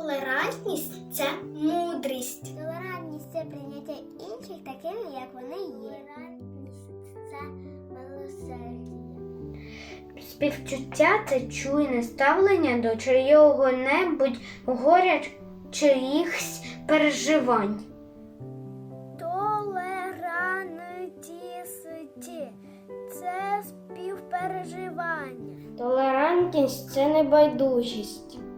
Толерантність це мудрість. Толерантність це прийняття інших такими, як вони є. Толерантність це милосердя. Співчуття це чуйне ставлення до чийого-небудь горя чиїхсь переживань. Толерантність це співпереживання. Толерантність це небайдужість.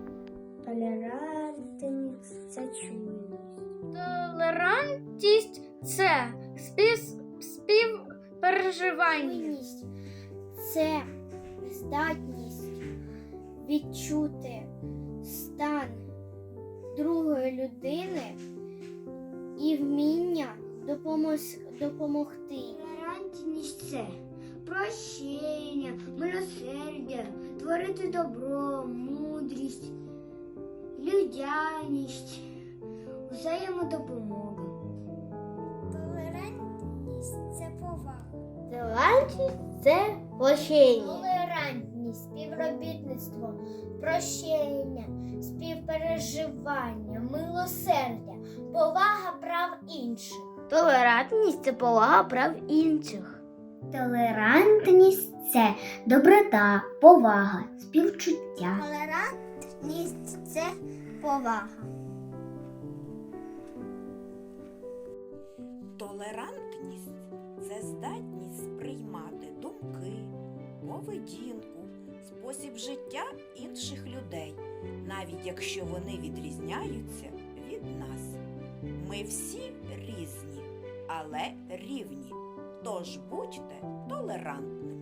Толерантність це чуйність. Толерантність це спів... співпереживання. Це здатність відчути стан другої людини і вміння допомогти. Толерантність це прощення, милосердя, творити добро, мудрість, людяність, взаємодопомога. Толерантність це повага. Толерантність це прощення. Толерантність, співробітництво, прощення, співпереживання, милосердя, повага прав інших. Толерантність це повага прав інших. Толерантність це доброта, повага, співчуття. Толерантність це повага. Толерантність це здатність сприймати думки, поведінку, спосіб життя інших людей, навіть якщо вони відрізняються від нас. Ми всі різні, але рівні. Тож будьте толерантними.